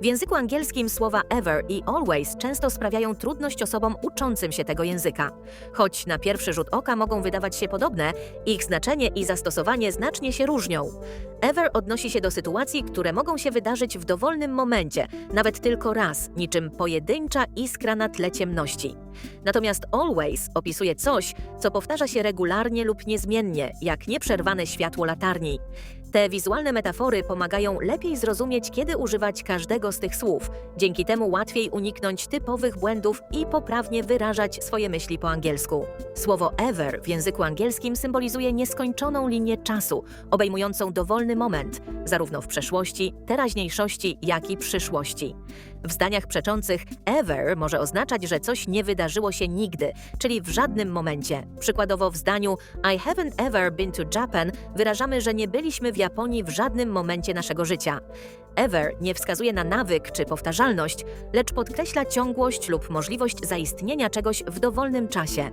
W języku angielskim słowa ever i always często sprawiają trudność osobom uczącym się tego języka. Choć na pierwszy rzut oka mogą wydawać się podobne, ich znaczenie i zastosowanie znacznie się różnią. Ever odnosi się do sytuacji, które mogą się wydarzyć w dowolnym momencie, nawet tylko raz, niczym pojedyncza iskra na tle ciemności. Natomiast always opisuje coś, co powtarza się regularnie lub niezmiennie, jak nieprzerwane światło latarni. Te wizualne metafory pomagają lepiej zrozumieć, kiedy używać każdego z tych słów. Dzięki temu łatwiej uniknąć typowych błędów i poprawnie wyrażać swoje myśli po angielsku. Słowo ever w języku angielskim symbolizuje nieskończoną linię czasu, obejmującą dowolny moment, zarówno w przeszłości, teraźniejszości, jak i przyszłości. W zdaniach przeczących ever może oznaczać, że coś nie wydarzyło się nigdy, czyli w żadnym momencie. Przykładowo w zdaniu I haven't ever been to Japan wyrażamy, że nie byliśmy w Japonii w żadnym momencie naszego życia. Ever nie wskazuje na nawyk czy powtarzalność, lecz podkreśla ciągłość lub możliwość zaistnienia czegoś w dowolnym czasie.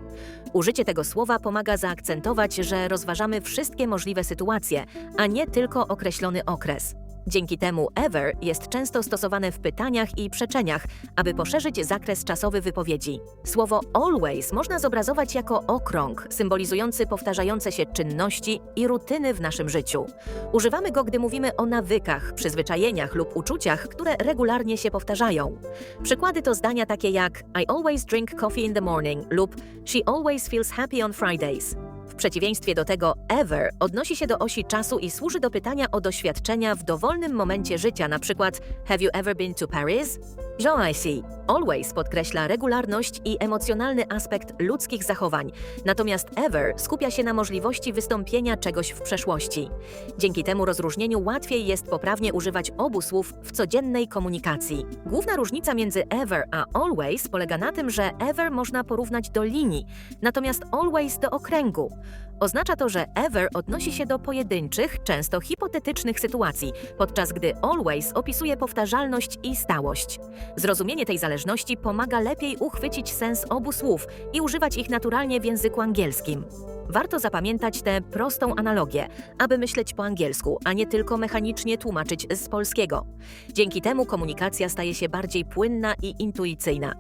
Użycie tego słowa pomaga zaakcentować, że rozważamy wszystkie możliwe sytuacje, a nie tylko określony okres. Dzięki temu ever jest często stosowane w pytaniach i przeczeniach, aby poszerzyć zakres czasowy wypowiedzi. Słowo always można zobrazować jako okrąg, symbolizujący powtarzające się czynności i rutyny w naszym życiu. Używamy go, gdy mówimy o nawykach, przyzwyczajeniach lub uczuciach, które regularnie się powtarzają. Przykłady to zdania takie jak I always drink coffee in the morning lub She always feels happy on Fridays. W przeciwieństwie do tego ever odnosi się do osi czasu i służy do pytania o doświadczenia w dowolnym momencie życia, na przykład Have you ever been to Paris? Jean I see. Always podkreśla regularność i emocjonalny aspekt ludzkich zachowań, natomiast ever skupia się na możliwości wystąpienia czegoś w przeszłości. Dzięki temu rozróżnieniu łatwiej jest poprawnie używać obu słów w codziennej komunikacji. Główna różnica między ever a always polega na tym, że ever można porównać do linii, natomiast always do okręgu. Oznacza to, że ever odnosi się do pojedynczych, często hipotetycznych sytuacji, podczas gdy always opisuje powtarzalność i stałość. Zrozumienie tej zależności pomaga lepiej uchwycić sens obu słów i używać ich naturalnie w języku angielskim. Warto zapamiętać tę prostą analogię, aby myśleć po angielsku, a nie tylko mechanicznie tłumaczyć z polskiego. Dzięki temu komunikacja staje się bardziej płynna i intuicyjna.